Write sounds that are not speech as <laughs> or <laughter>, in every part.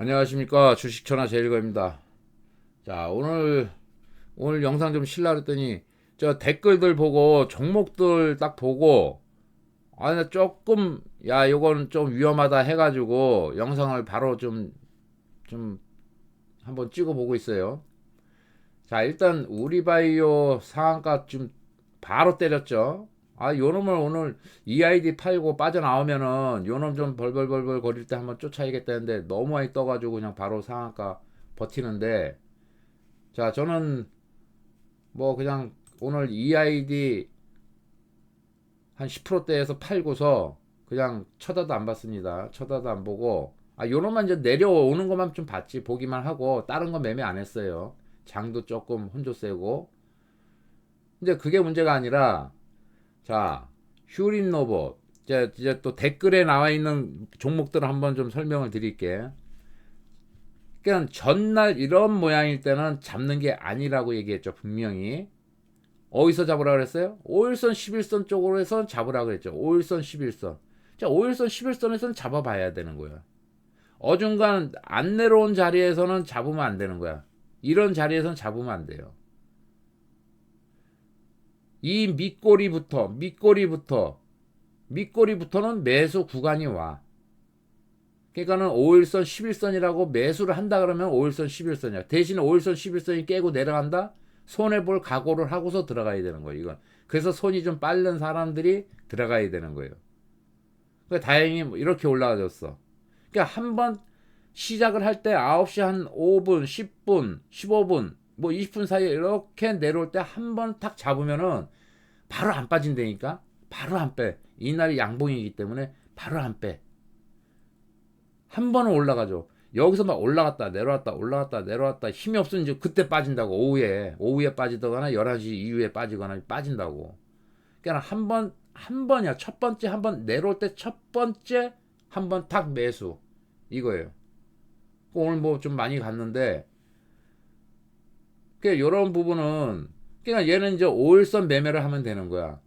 안녕하십니까 주식천하 제일거입니다. 자 오늘 오늘 영상 좀 실라 그랬더니 저 댓글들 보고 종목들 딱 보고 아나 조금 야 요건 좀 위험하다 해가지고 영상을 바로 좀좀 한번 찍어 보고 있어요. 자 일단 우리바이오 상한가 좀 바로 때렸죠. 아 요놈을 오늘 EID 팔고 빠져나오면은 요놈 좀 벌벌벌벌 거릴 때 한번 쫓아야겠다는데 너무 많이 떠가지고 그냥 바로 상한가 버티는데 자 저는 뭐 그냥 오늘 EID 한 10%대에서 팔고서 그냥 쳐다도 안 봤습니다. 쳐다도 안 보고 아 요놈만 이제 내려오는 것만 좀 봤지 보기만 하고 다른 건 매매 안 했어요. 장도 조금 혼조 세고 근데 그게 문제가 아니라 자, 휴린노보. 이제, 이제 또 댓글에 나와 있는 종목들을 한번 좀 설명을 드릴게. 그러니까 전날 이런 모양일 때는 잡는 게 아니라고 얘기했죠, 분명히. 어디서 잡으라 그랬어요? 5일선, 11선 쪽으로 해서 잡으라 그랬죠. 5일선, 11선. 자, 5일선, 11선에서는 잡아봐야 되는 거야. 어중간 안 내려온 자리에서는 잡으면 안 되는 거야. 이런 자리에서는 잡으면 안 돼요. 이 밑꼬리부터 밑꼬리부터 밑꼬리부터는 매수 구간이 와. 그러니까는 5일선 11선이라고 매수를 한다 그러면 5일선 11선이야. 대신에 5일선 11선이 깨고 내려간다? 손해 볼 각오를 하고서 들어가야 되는 거예요. 이건. 그래서 손이 좀 빠른 사람들이 들어가야 되는 거예요. 그러니까 다행히 뭐 이렇게 올라가졌어. 그러니까 한 번 시작을 할 때 9시 한 5분, 10분, 15분 뭐 20분 사이에 이렇게 내려올 때 한 번 탁 잡으면은 바로 안 빠진다니까 바로 안 빼. 이날이 양봉이기 때문에 바로 안 빼. 한 번은 올라가죠. 여기서 막 올라갔다 내려왔다 올라갔다 내려왔다 힘이 없으면 이제 그때 빠진다고 오후에 오후에 빠지거나 11시 이후에 빠지거나 빠진다고. 그러니까 한 번 한 번이야. 첫 번째 한 번 내려올 때 첫 번째 한 번 탁 매수 이거예요. 오늘 뭐 좀 많이 갔는데 그러니까 이런 부분은 그러니까 얘는 이제 5일선 매매를 하면 되는 거야.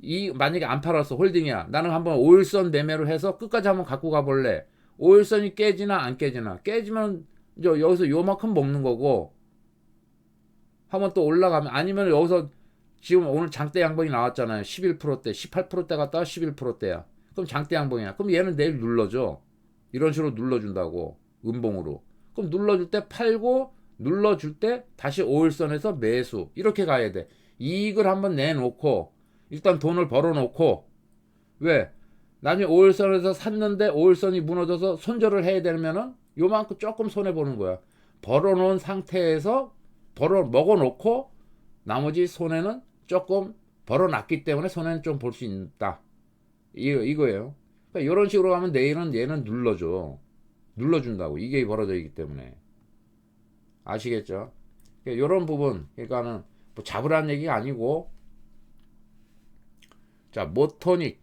이 만약에 안 팔았어 홀딩이야. 나는 한번 5일선 매매를 해서 끝까지 한번 갖고 가볼래. 5일선이 깨지나 안 깨지나 깨지면 이제 여기서 요만큼 먹는 거고 한번 또 올라가면 아니면 여기서 지금 오늘 장대 양봉이 나왔잖아요. 11%대, 18%대 갔다가 11%대야. 그럼 장대 양봉이야. 그럼 얘는 내일 눌러줘. 이런 식으로 눌러준다고 음봉으로. 그럼 눌러줄 때 팔고 눌러줄 때 다시 5일선에서 매수 이렇게 가야 돼. 이익을 한번 내놓고 일단 돈을 벌어놓고 왜 나중에 5일선에서 샀는데 5일선이 무너져서 손절을 해야 되면은 요만큼 조금 손해 보는 거야. 벌어놓은 상태에서 벌어 먹어놓고 나머지 손해는 조금 벌어놨기 때문에 손해는 좀 볼 수 있다. 이 이거예요. 그러니까 이런 식으로 가면 내일은 얘는 눌러줘. 눌러준다고 이게 벌어져 있기 때문에. 아시겠죠? 이런 부분, 그러니까는 뭐 잡으라는 얘기가 아니고, 자, 모토닉.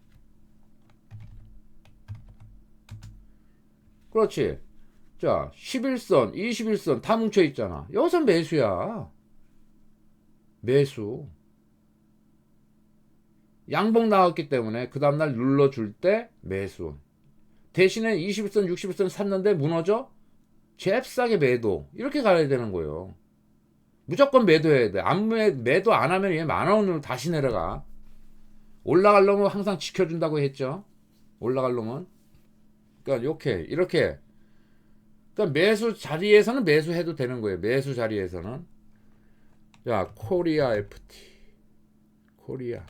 그렇지. 자, 11선, 21선 다 뭉쳐 있잖아. 여기서 매수야. 매수. 양봉 나왔기 때문에 그 다음날 눌러줄 때 매수. 대신에 21선, 60선 샀는데 무너져? 잽싸게 매도 이렇게 가야 되는 거예요. 무조건 매도해야 돼. 안 매, 매도 안 하면 얘 만 원으로 다시 내려가. 올라갈 놈은 항상 지켜준다고 했죠. 올라갈 놈은. 그러니까 이렇게 이렇게. 그러니까 매수 자리에서는 매수해도 되는 거예요. 매수 자리에서는. 야 코리아 FT 코리아.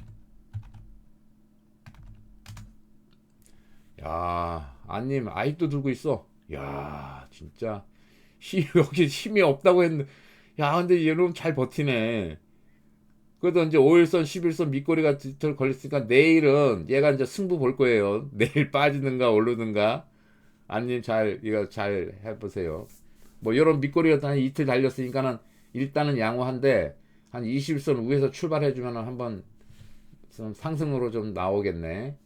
야 아님 아직도 들고 있어. 야 진짜. 힘 <laughs> 여기 힘이 없다고 했는데. 야 근데 얘는 잘 버티네. 그래도 이제 5일선 11선 밑거리가 들 걸렸으니까 내일은 얘가 이제 승부 볼 거예요. <laughs> 내일 빠지는가 오르는가. 아님 잘 이거 잘 해보세요. 뭐 이런 밑거리가 한 이틀 달렸으니까는 일단은 양호한데 한 21선 위에서 출발해주면 한번 좀 상승으로 좀 나오겠네.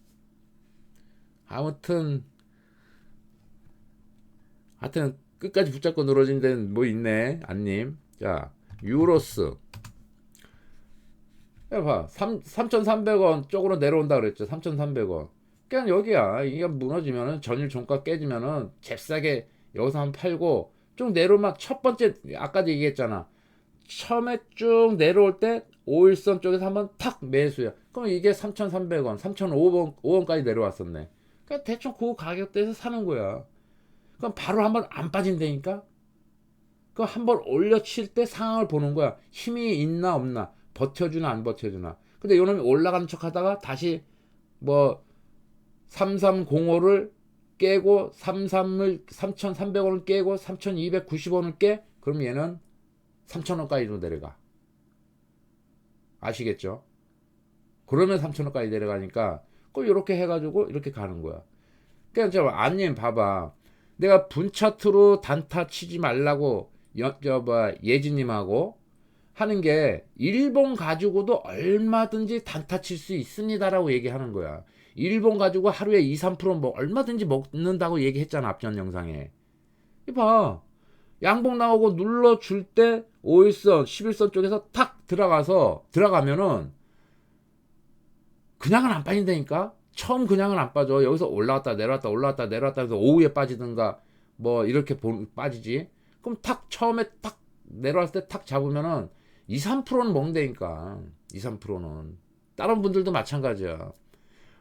아무튼 하여튼 끝까지 붙잡고 늘어진 데는 뭐 있네 안님 자 유로스 봐 3,300원 쪽으로 내려온다 그랬죠 3,300원 그냥 여기야 이게 무너지면은 전일 종가 깨지면은 잽싸게 여기서 한번 팔고 쭉 내려오면 첫 번째 아까도 얘기했잖아. 처음에 쭉 내려올 때 5일선 쪽에서 한번 탁 매수야. 그럼 이게 3,300원, 3,500원 5원까지 내려왔었네. 그러니까 대충 그 가격대에서 사는 거야. 그럼 바로 한번 안 빠진다니까? 그 한번 올려칠 때 상황을 보는 거야. 힘이 있나 없나, 버텨주나 안 버텨주나. 근데 요놈이 올라가는 척 하다가 다시 뭐 3305를 깨고 33을 3,300원을 깨고 3,290원을 깨 그럼 얘는 3,000원까지로 내려가. 아시겠죠? 그러면 3,000원까지 내려가니까 꼭 이렇게 해 가지고 이렇게 가는 거야. 그러니까 저 안님 봐봐. 내가 분차트로 단타 치지 말라고 저뭐 예진님하고 하는 게 일본 가지고도 얼마든지 단타 칠 수 있습니다라고 얘기하는 거야. 일본 가지고 하루에 2, 3%뭐 얼마든지 먹는다고 얘기했잖아 앞전 영상에. 이봐 양봉 나오고 눌러 줄 때 5일선, 11선 쪽에서 탁 들어가서 들어가면은 그냥은 안 빠진다니까. 처음 그냥은 안 빠져. 여기서 올라왔다 내려왔다 올라왔다 내려왔다 해서 오후에 빠지든가 뭐 이렇게 보, 빠지지. 그럼 탁 처음에 탁 내려왔을 때 탁 잡으면은 2, 3%는 먹는다니까. 2, 3%는. 다른 분들도 마찬가지야.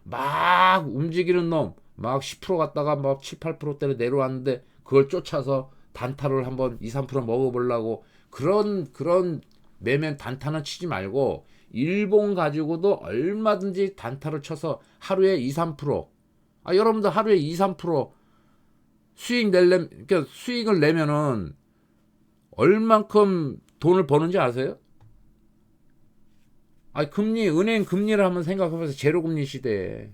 막 움직이는 놈, 막 10% 갔다가 막 7, 8%대로 내려왔는데 그걸 쫓아서 단타를 한번 2, 3% 먹어보려고 그런 그런 매면 단타는 치지 말고 일본 가지고도 얼마든지 단타를 쳐서 하루에 2, 3%. 아 여러분들 하루에 2, 3% 수익 낼래 그러니까 수익을 내면은 얼만큼 돈을 버는지 아세요? 아 금리 은행 금리를 한번 생각해보세요. 제로 금리 시대에.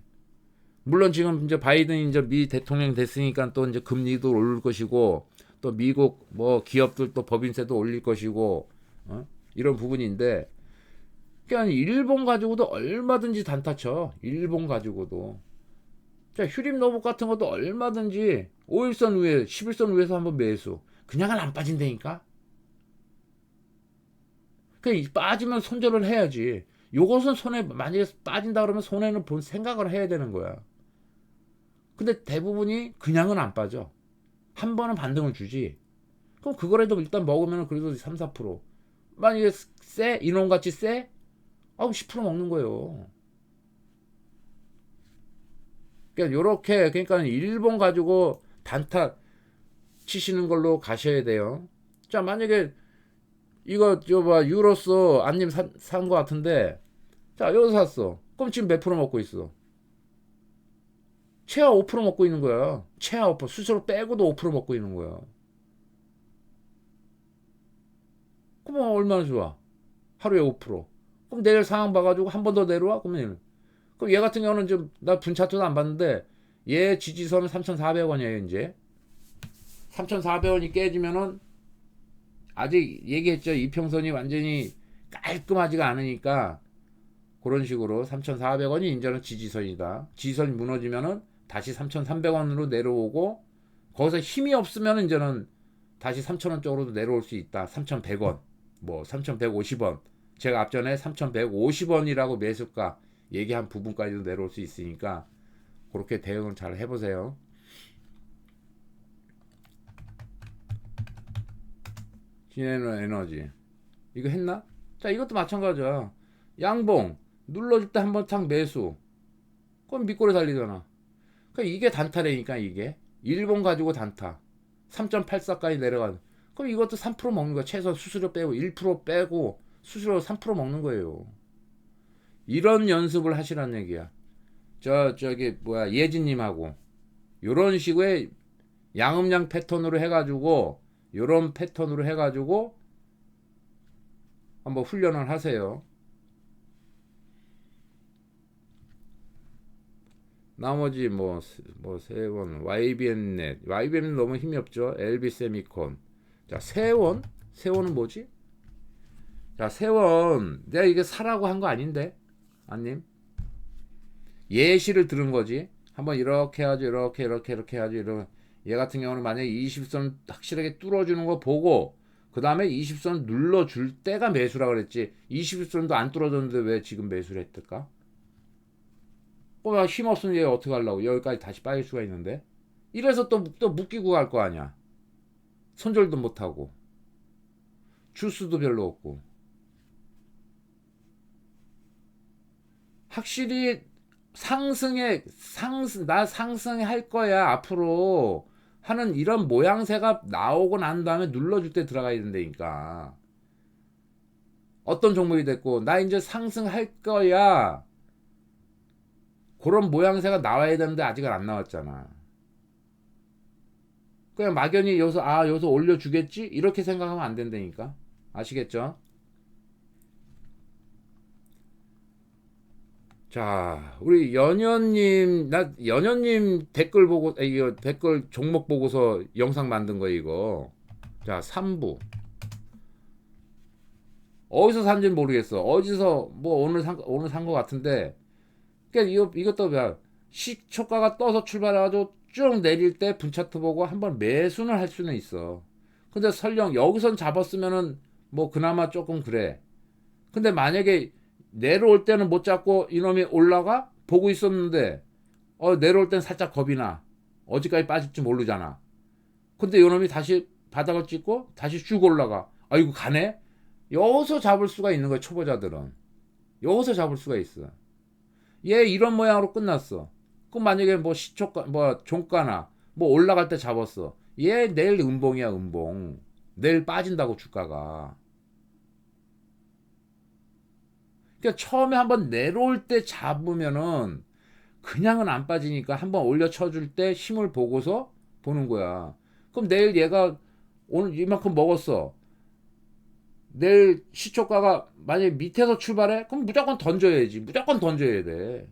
물론 지금 이제 바이든이 이제 미 대통령 됐으니까 또 이제 금리도 오를 것이고 또 미국 뭐 기업들도 법인세도 올릴 것이고 어? 이런 부분인데 그러니까 일본 가지고도 얼마든지 단타 쳐. 일본 가지고도. 자, 휴림 노복 같은 것도 얼마든지 5일선 위에, 11선 위에서 한번 매수. 그냥은 안 빠진다니까? 그 빠지면 손절을 해야지. 요것은 손에, 만약에 빠진다 그러면 손해는 본 생각을 해야 되는 거야. 근데 대부분이 그냥은 안 빠져. 한 번은 반등을 주지. 그럼 그거라도 일단 먹으면 그래도 3, 4%. 만약에 세? 이놈같이 세? 아우 10% 먹는 거예요. 그러니까 요렇게 그러니까 일본 가지고 단타 치시는 걸로 가셔야 돼요. 자 만약에 이거 저봐 유로스 안님 산 거 같은데 자 여기서 샀어. 그럼 지금 몇 프로 먹고 있어? 최하 5% 먹고 있는 거야. 최하 5% 수수료 빼고도 5% 먹고 있는 거야. 그럼 얼마나 좋아? 하루에 5%. 그럼 내일 상황 봐가지고 한 번 더 내려와? 그러면 그럼 얘 같은 경우는 좀나 분차트도 안 봤는데 얘 지지선은 3,400원이에요 이제. 3,400원이 깨지면은 아직 얘기했죠. 이평선이 완전히 깔끔하지가 않으니까 그런 식으로 3,400원이 이제는 지지선이다. 지지선이 무너지면은 다시 3,300원으로 내려오고 거기서 힘이 없으면 이제는 다시 3,000원 쪽으로도 내려올 수 있다. 3,100원. 뭐 3,150원 제가 앞전에 3,150원이라고 매수가 얘기한 부분까지도 내려올 수 있으니까 그렇게 대응을 잘 해보세요. 진에너 에너지 이거 했나? 자 이것도 마찬가지야. 양봉 눌러줄 때 한번 탁 매수. 그럼 밑꼬리 달리잖아. 그러니까 이게 단타래니까 이게 일본 가지고 단타 3.84까지 내려가는. 그럼 이것도 3% 먹는 거야. 최소 수수료 빼고 1% 빼고 수수료 3% 먹는 거예요. 이런 연습을 하시라는 얘기야. 저 저기 뭐야 예진님하고 요런 식의 양음양 패턴으로 해가지고 요런 패턴으로 해가지고 한번 훈련을 하세요. 나머지 뭐 뭐 세원, YBN넷, YBN 너무 힘이 없죠. LB 세미콘. 자 세원, 세원은 뭐지? 자 세원, 내가 이게 사라고 한 거 아닌데, 아님? 예시를 들은 거지. 한번 이렇게 해야지, 이렇게 이렇게 이렇게 해야지, 이런. 얘 같은 경우는 만약에 20선 확실하게 뚫어주는 거 보고 그 다음에 20선 눌러줄 때가 매수라 그랬지 20선도 안 뚫어줬는데 왜 지금 매수를 했을까? 어, 힘없으면 얘 어떻게 하려고 여기까지 다시 빠질 수가 있는데 이래서 또, 또 묶이고 갈 거 아니야 손절도 못하고 주수도 별로 없고 확실히 상승에 상승 나 상승할 거야 앞으로. 하는 이런 모양새가 나오고 난 다음에 눌러줄 때 들어가야 된다니까. 어떤 종목이 됐고 나 이제 상승할 거야. 그런 모양새가 나와야 되는데 아직은 안 나왔잖아. 그냥 막연히 여기서 아 여기서 올려주겠지? 이렇게 생각하면 안 된다니까. 아시겠죠? 자, 우리 연현님, 나 연현님 댓글 보고, 아, 이거 댓글 종목 보고서 영상 만든 거 이거. 자, 3부. 어디서 산지는 모르겠어. 어디서 뭐 오늘 산 오늘 산 거 같은데. 그러니까 이거 이것도 봐. 시초가가 떠서 출발해가지고 쭉 내릴 때 분차트 보고 한번 매수는 할 수는 있어. 근데 설령 여기선 잡았으면은 뭐 그나마 조금 그래. 근데 만약에 내려올 때는 못 잡고 이놈이 올라가? 보고 있었는데 어 내려올 땐 살짝 겁이 나. 어디까지 빠질지 모르잖아. 근데 이놈이 다시 바닥을 찍고 다시 쭉 올라가. 아이고 가네? 여기서 잡을 수가 있는 거야 초보자들은. 여기서 잡을 수가 있어. 얘 이런 모양으로 끝났어. 그럼 만약에 뭐 시초가 뭐 종가나 뭐 올라갈 때 잡았어. 얘 내일 음봉이야 음봉. 내일 빠진다고 주가가 그러니까 처음에 한번 내려올 때 잡으면은 그냥은 안 빠지니까 한번 올려 쳐줄 때 힘을 보고서 보는 거야. 그럼 내일 얘가 오늘 이만큼 먹었어. 내일 시초가가 만약에 밑에서 출발해? 그럼 무조건 던져야지. 무조건 던져야 돼.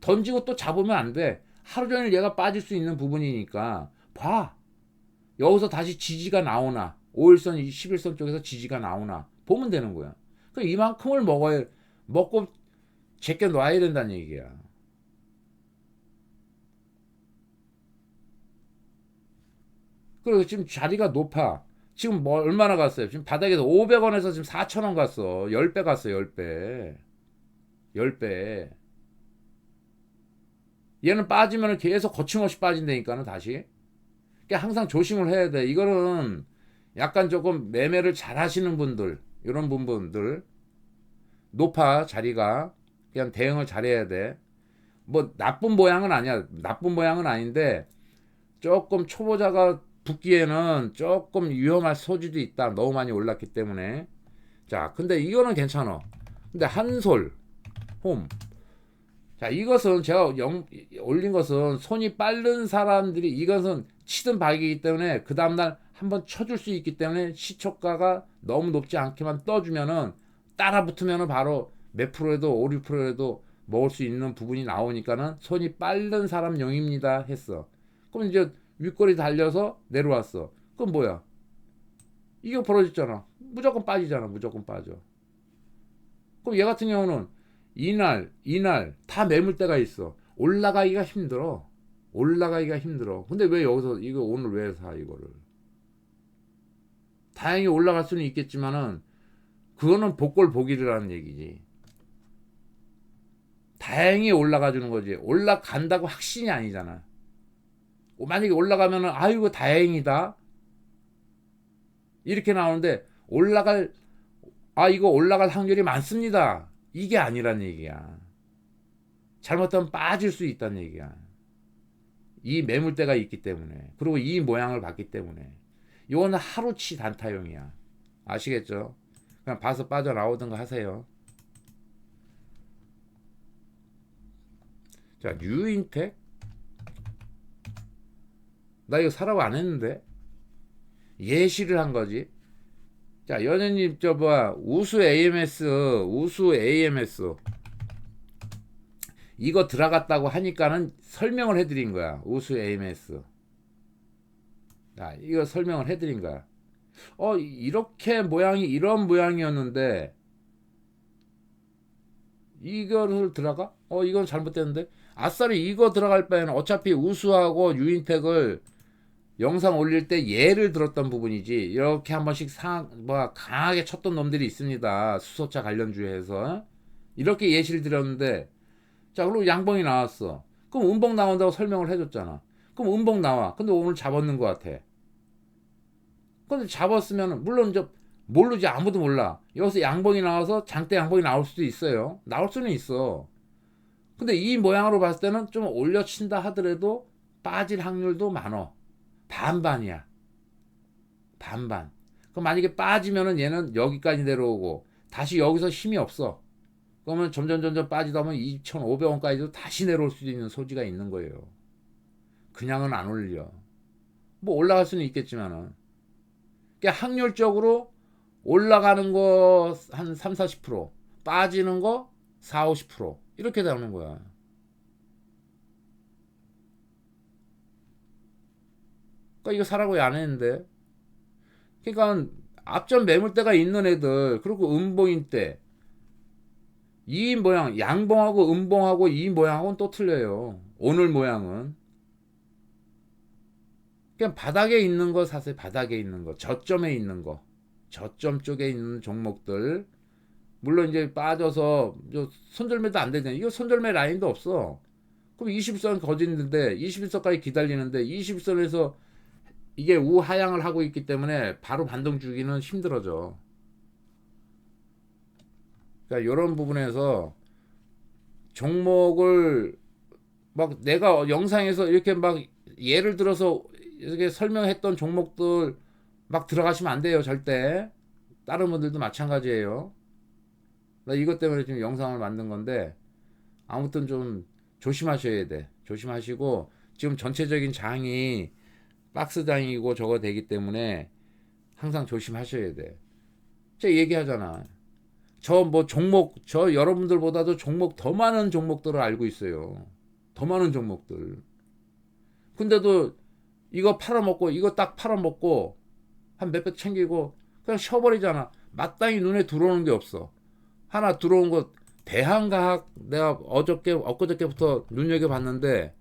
던지고 또 잡으면 안 돼. 하루 종일 얘가 빠질 수 있는 부분이니까 봐. 여기서 다시 지지가 나오나. 5일선, 11선 쪽에서 지지가 나오나. 보면 되는 거야. 그 이만큼을 먹어야 먹고 제껴 놔야 된다는 얘기야. 그리고 지금 자리가 높아. 지금 뭐 얼마나 갔어요? 지금 바닥에서 500원에서 지금 4,000원 갔어. 10배 갔어, 10배. 10배. 얘는 빠지면 계속 거침없이 빠진다니까는 다시. 그러니까 항상 조심을 해야 돼. 이거는 약간 조금 매매를 잘 하시는 분들, 이런 분들 높아 자리가 그냥 대응을 잘해야 돼. 뭐 나쁜 모양은 아니야. 나쁜 모양은 아닌데 조금 초보자가 붙기에는 조금 위험할 소지도 있다. 너무 많이 올랐기 때문에. 자, 근데 이거는 괜찮아. 근데 한솔, 홈. 자, 이것은 제가 영, 올린 것은 손이 빠른 사람들이 이것은 치든 박이기 때문에 그 다음날 한번 쳐줄 수 있기 때문에 시초가가 너무 높지 않게만 떠주면은 따라 붙으면은 바로 몇 프로에도 5, 6%에도 먹을 수 있는 부분이 나오니까는 손이 빠른 사람 용입니다 했어. 그럼 이제 윗꼬리 달려서 내려왔어. 그럼 뭐야? 이게 벌어졌잖아. 무조건 빠지잖아. 무조건 빠져. 그럼 얘 같은 경우는 이날, 이날 다 매물대가 있어. 올라가기가 힘들어. 올라가기가 힘들어. 근데 왜 여기서 이거 오늘 왜 사 이거를? 다행히 올라갈 수는 있겠지만은 그거는 복골 보기라는 얘기지. 다행히 올라가 주는 거지. 올라간다고 확신이 아니잖아. 만약에 올라가면은 아이고 다행이다. 이렇게 나오는데 올라갈 아 이거 올라갈 확률이 많습니다. 이게 아니란 얘기야. 잘못하면 빠질 수 있다는 얘기야. 이 매물대가 있기 때문에 그리고 이 모양을 봤기 때문에 이거는 하루치 단타용이야. 아시겠죠? 그냥 봐서 빠져나오든가 하세요. 자, 뉴인텍? 나 이거 사라고 안 했는데? 예시를 한 거지. 자, 연예님, 저, 봐 우수 AMS, 우수 AMS. 이거 들어갔다고 하니까는 설명을 해드린 거야. 우수 AMS. 자, 이거 설명을 해드린 거야. 어, 이렇게 모양이 이런 모양이었는데 이거를 들어가? 어, 이건 잘못됐는데. 아싸리 이거 들어갈 바에는 어차피 우수하고 유인택을 영상 올릴 때 예를 들었던 부분이지. 이렇게 한 번씩 상, 뭐, 강하게 쳤던 놈들이 있습니다. 수소차 관련주에서. 이렇게 예시를 드렸는데, 자, 그리고 양봉이 나왔어. 그럼 음봉 나온다고 설명을 해줬잖아. 그럼 음봉 나와. 근데 오늘 잡았는 것 같아. 근데 잡았으면 물론 이제 모르지 아무도 몰라. 여기서 양봉이 나와서 장대 양봉이 나올 수도 있어요. 나올 수는 있어. 근데 이 모양으로 봤을 때는 좀 올려친다 하더라도 빠질 확률도 많어. 반반이야. 반반. 그럼 만약에 빠지면은 얘는 여기까지 내려오고 다시 여기서 힘이 없어. 그러면 점점 점점 빠지다 보면 2,500원까지도 다시 내려올 수도 있는 소지가 있는 거예요. 그냥은 안 올려. 뭐 올라갈 수는 있겠지만은. 그러니까 확률적으로 올라가는 거 한 3, 40%, 빠지는 거 4, 50% 이렇게 나오는 거야. 그러니까 이거 사라고 왜안 했는데. 그러니까 앞전 매물대가 있는 애들 그리고 음봉인 때 이 모양 양봉하고 음봉하고 이 모양하고는 또 틀려요. 오늘 모양은 그냥 바닥에 있는 거 사세요. 바닥에 있는 거, 저점에 있는 거, 저점 쪽에 있는 종목들. 물론 이제 빠져서 저 손절매도 안 되잖아요. 이거 손절매 라인도 없어. 그럼 21선 거짓는데 21선까지 기다리는데 21선에서 이게 우하향을 하고 있기 때문에 바로 반동 주기는 힘들어져. 그러니까 이런 부분에서 종목을 막 내가 영상에서 이렇게 막 예를 들어서 이렇게 설명했던 종목들 막 들어가시면 안 돼요 절대. 다른 분들도 마찬가지예요. 나 이것 때문에 지금 영상을 만든 건데 아무튼 좀 조심하셔야 돼. 조심하시고 지금 전체적인 장이 박스 장이고 저거 되기 때문에 항상 조심하셔야 돼. 제가 얘기하잖아. 저 뭐 종목 저 여러분들보다도 종목 더 많은 종목들을 알고 있어요. 더 많은 종목들. 근데도 이거 팔아먹고 이거 딱 팔아먹고 한 몇백 챙기고 그냥 쉬어버리잖아. 마땅히 눈에 들어오는 게 없어. 하나 들어온 거 대한가학 내가 어저께 엊그저께부터 눈여겨봤는데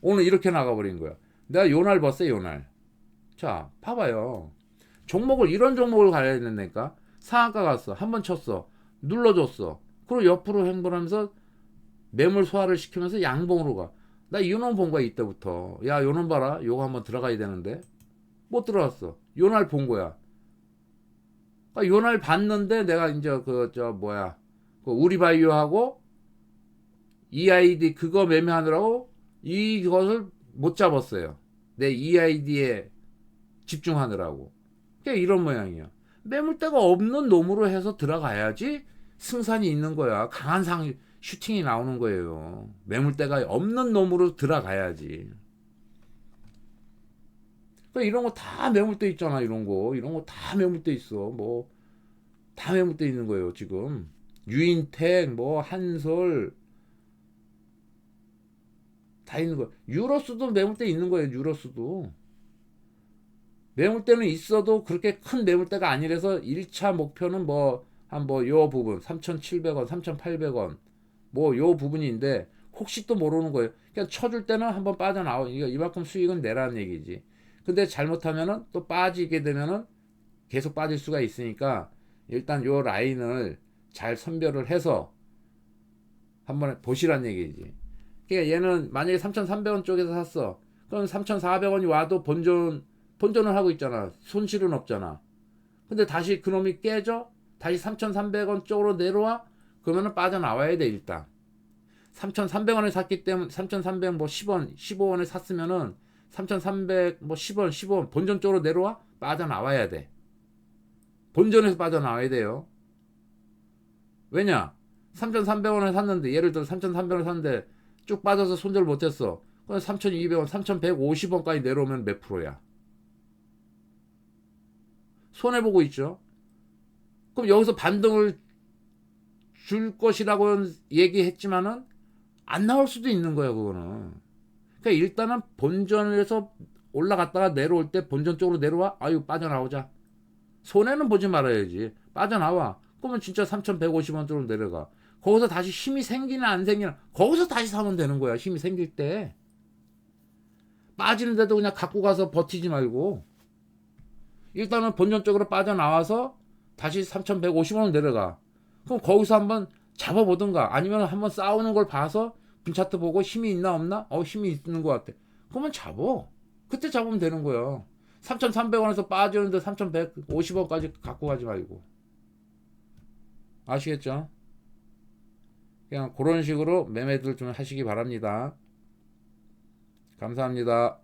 오늘 이렇게 나가버린 거야. 내가 요날 봤어요 요날. 자 봐봐요. 종목을 이런 종목을 가야 된다니까. 상한가 갔어. 한 번 쳤어. 눌러줬어. 그리고 옆으로 행보하면서 매물 소화를 시키면서 양봉으로 가. 나 요놈 본 거야 이때부터. 야 요놈 봐라. 요거 한번 들어가야 되는데. 못 들어갔어. 요날 본 거야. 아, 요날 봤는데 내가 이제 그 저 뭐야. 그 우리바이오하고 EID 그거 매매하느라고 이것을 못 잡았어요. 내 EID에 집중하느라고. 그게 이런 모양이야. 매물대가 없는 놈으로 해서 들어가야지 승산이 있는 거야. 강한 상 슈팅이 나오는 거예요. 매물대가 없는 놈으로 들어가야지. 그러니까 이런 거 다 매물대 있잖아, 이런 거. 이런 거 다 매물대 있어. 뭐, 다 매물대 있는 거예요, 지금. 유인택, 뭐, 한솔. 다 있는 거예요. 유로스도 매물대 있는 거예요, 유로스도. 매물대는 있어도 그렇게 큰 매물대가 아니라서 1차 목표는 뭐, 한 뭐, 요 부분, 3,700원, 3,800원. 뭐 요 부분인데 혹시 또 모르는 거예요. 그냥 쳐줄 때는 한번 빠져나오. 이거 이만큼 수익은 내라는 얘기지. 근데 잘못하면은 또 빠지게 되면은 계속 빠질 수가 있으니까 일단 요 라인을 잘 선별을 해서 한번 보시란 얘기지. 그러니까 얘는 만약에 3,300원 쪽에서 샀어. 그럼 3,400원이 와도 본전 본전을 하고 있잖아. 손실은 없잖아. 근데 다시 그놈이 깨져? 다시 3,300원 쪽으로 내려와? 그러면은 빠져나와야 돼 일단. 3,300원에 샀기 때문에 3,300원 뭐 10원 15원에 샀으면은 3,300 뭐 10원 15원 본전 쪽으로 내려와? 빠져나와야 돼. 본전에서 빠져나와야 돼요. 왜냐? 3,300원에 샀는데 예를 들어 3,300원에 샀는데 쭉 빠져서 손절 못 했어. 그럼 3,200원 3,150원까지 내려오면 몇 프로야? 손해 보고 있죠? 그럼 여기서 반등을 줄 것이라고 얘기했지만은 안 나올 수도 있는 거야 그거는. 그러니까 일단은 본전에서 올라갔다가 내려올 때 본전 쪽으로 내려와 아유 빠져나오자. 손해는 보지 말아야지. 빠져나와. 그러면 진짜 3,150원 쪽으로 내려가. 거기서 다시 힘이 생기나 안 생기나 거기서 다시 사면 되는 거야. 힘이 생길 때. 빠지는데도 그냥 갖고 가서 버티지 말고 일단은 본전 쪽으로 빠져나와서 다시 3,150원 내려가. 그럼 거기서 한번 잡아보든가 아니면 한번 싸우는 걸 봐서 분차트 보고 힘이 있나 없나? 어 힘이 있는 것 같아. 그러면 잡어. 그때 잡으면 되는 거예요. 3,300원에서 빠지는데 3,150원까지 갖고 가지 말고. 아시겠죠? 그냥 그런 식으로 매매들 좀 하시기 바랍니다. 감사합니다.